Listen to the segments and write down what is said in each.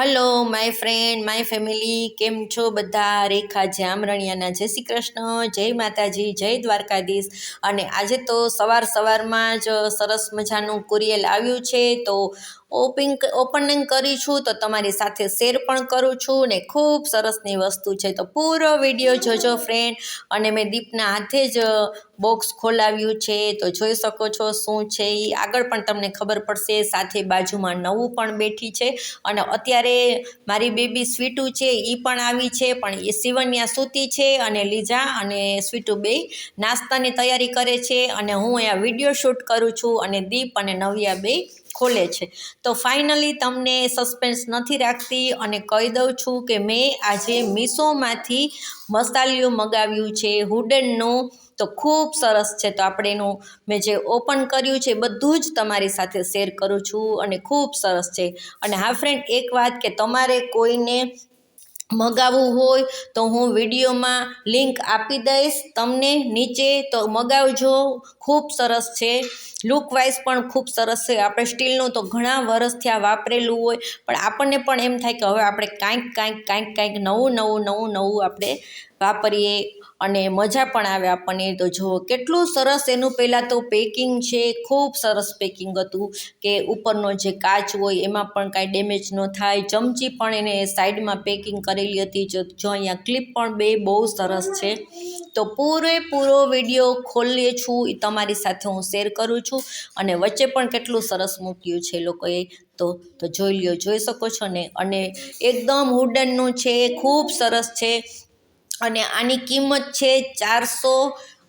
Hello my friend my family કેમ છો બધા? રેખા જામરણિયાના જય શ્રી કૃષ્ણ, જય માતાજી, જય દ્વારકાધીશ. અને આજે તો સવાર સવારમાં જ સરસ મજાનું કુરિયલ આવ્યું છે, તો ઓપિંગ ઓપનિંગ કરી છું, તો તમારી સાથે શેર પણ કરું છું ને ખૂબ સરસની વસ્તુ છે. તો પૂરો વીડિયો જોજો ફ્રેન્ડ અને મેં દીપના હાથે જ બોક્સ ખોલાવ્યું છે, તો જોઈ શકો છો શું છે એ આગળ પણ તમને ખબર પડશે, સાથે બાજુમાં નવું પણ બેઠી છે. અને અત્યારે મારી બેબી સ્વીટુ છે એ પણ આવી છે, પણ એ સિવન્યા સૂતી છે અને લીજા અને સ્વીટુ બે નાસ્તાની તૈયારી કરે છે. અને હું અહીંયા વીડિયો શૂટ કરું છું અને દીપ અને નવ્યા બે ખોલે છે. તો ફાઇનલી તમને સસ્પેન્સ નથી રાખતી અને કહી દઉં છું કે મેં આજે મીશોમાંથી મસાલિયું મગાવ્યું છે, હુડનનું. તો ખૂબ સરસ છે. તો આપણે એનું મેં જે ઓપન કર્યું છે બધું જ તમારી સાથે શેર કરું છું અને ખૂબ સરસ છે. અને હા ફ્રેન્ડ એક વાત કે તમારે કોઈને મગાવવું હોય તો હું વિડીયોમાં લિંક આપી દઈશ. તમને નીચે તો મગાવજો. ખૂબ સરસ છે. લુક વાઇઝ પણ ખૂબ સરસ છે. આપણે સ્ટીલનું તો ઘણા વર્ષથી આ વાપરેલું હોય. પણ આપણને પણ એમ થાય કે હવે આપણે કાંઈક કાંઈક કાંઈક કાંઈક નવું નવું નવું નવું આપણે વાપરીએ અને મજા પણ આવે આપણને. તો જુઓ, કેટલું સરસ એનું પહેલાં તો પેકિંગ છે, ખૂબ સરસ પેકિંગ હતું કે ઉપરનો જે કાચ હોય એમાં પણ કાંઈ ડેમેજ ન થાય. ચમચી પણ એને સાઈડમાં પેકિંગ કરેલી હતી, જો જો અહીંયા ક્લિપ પણ બે બહુ સરસ છે. તો પૂરેપૂરો વીડિયો ખોલીએ છું એ તમારી સાથે હું શેર કરું છું અને વચ્ચે પણ કેટલું સરસ મૂક્યું છે લોકોએ. તો તો જોઈ લ્યો, જોઈ શકો છો ને? અને એકદમ વુડનનું છે, ખૂબ સરસ છે. અને આની કિંમત છે ચારસો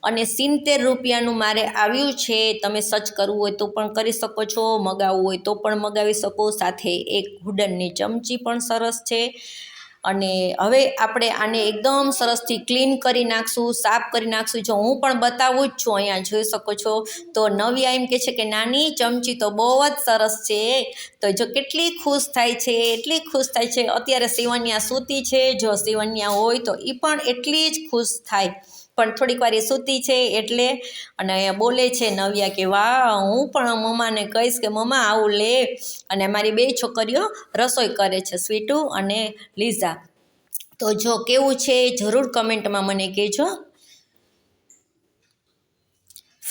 અને સિત્તેર રૂપિયાનું મારે આવ્યું છે. તમે સર્ચ કરવું હોય તો પણ કરી શકો છો, મગાવવું હોય તો પણ મગાવી શકો. સાથે એક હુડનની ચમચી પણ સરસ છે. અને હવે આપણે આને એકદમ સરસથી ક્લીન કરી નાખશું, સાફ કરી નાખશું. જો હું પણ બતાવું જ છું, અહીંયા જોઈ શકો છો. તો નવી એમ કે છે કે નાની ચમચી તો બહુ જ સરસ છે. તો જો કેટલી ખુશ થાય છે, એટલી ખુશ થાય છે. અત્યારે સિવન્યા સૂતી છે. જો સિવન્યા હોય તો એ પણ એટલી જ ખુશ થાય. પણ થોડીક વાર એ સૂતી છે એટલે અને બોલે છે નવ્યા કે, વાહ, હું પણ મમ્માને કહીશ કે, મમ્મા, આવું લે. અને મારી બે છોકરીઓ રસોઈ કરે છે, સ્વીટુ અને લીઝા. તો જો કેવું છે જરૂર કમેન્ટમાં મને કહેજો.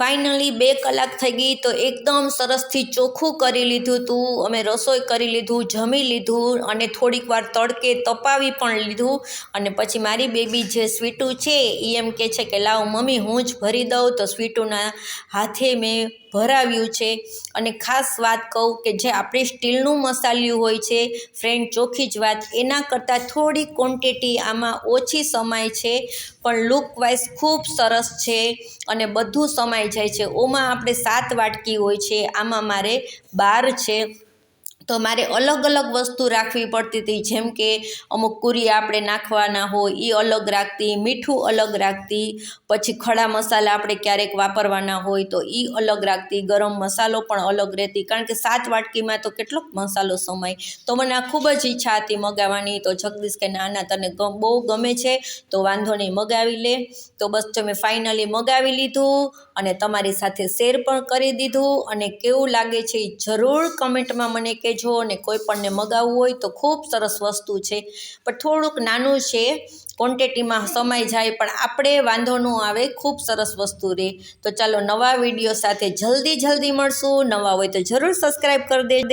ફાઇનલી બે કલાક થઈ ગઈ તો એકદમ સરસથી ચોખ્ખું કરી લીધું હતું અમે રસોઈ કરી લીધું, જમી લીધું અને થોડીક વાર તડકે તપાવી પણ લીધું. અને પછી મારી બેબી જે સ્વીટુ છે એ એમ કે છે કે, લાવ મમ્મી, હું જ ભરી દઉં. તો સ્વીટુના હાથે મેં ભરાવ્યું છે. અને ખાસ વાત કહું કે જે આપણે સ્ટીલનું મસાલિયું હોય છે ફ્રેન્ડ ચોખ્ખી જ વાત. એના કરતાં થોડી ક્વોન્ટિટી આમાં ઓછી સમાય છે. પણ લુક વાઇઝ ખૂબ સરસ છે અને બધું સમાઈ જાય છે. ઓમાં આપણે સાત વાટકી હોય છે. આમાં મારે બાર છે. તો મારે અલગ અલગ વસ્તુ રાખવી પડતી હતી. જેમ કે અમુક કુરી આપણે નાખવાના હોય એ અલગ રાખતી, મીઠું અલગ રાખતી, પછી ખડા મસાલા આપણે ક્યારેક વાપરવાના હોય તો એ અલગ રાખતી, ગરમ મસાલો પણ અલગ રહેતી. કારણ કે સાત વાટકીમાં તો કેટલોક મસાલો સમાય. તો મને આ ખૂબ જ ઈચ્છા હતી મગાવવાની. તો જગદીશ કે ના ના તને બહુ ગમે છે, તો વાંધો નહીં, મગાવી લે. તો બસ તમે ફાઇનલી મગાવી લીધું અને તમારી સાથે શેર પણ કરી દીધું. અને કેવું લાગે છે એ જરૂર કમેન્ટમાં મને જો અને કોઈ પણને મગાવવું હોય તો ખૂબ સરસ વસ્તુ છે. પણ થોડુંક નાનું છે ક્વોન્ટિટીમાં સમાઈ જાય, પણ આપણે વાંધો ન આવે, ખૂબ સરસ વસ્તુ રહે તો ચાલો નવા વીડિયો સાથે જલ્દી જલ્દી મળશું. નવા હોય તો જરૂર સબસ્ક્રાઈબ કરી દેજો.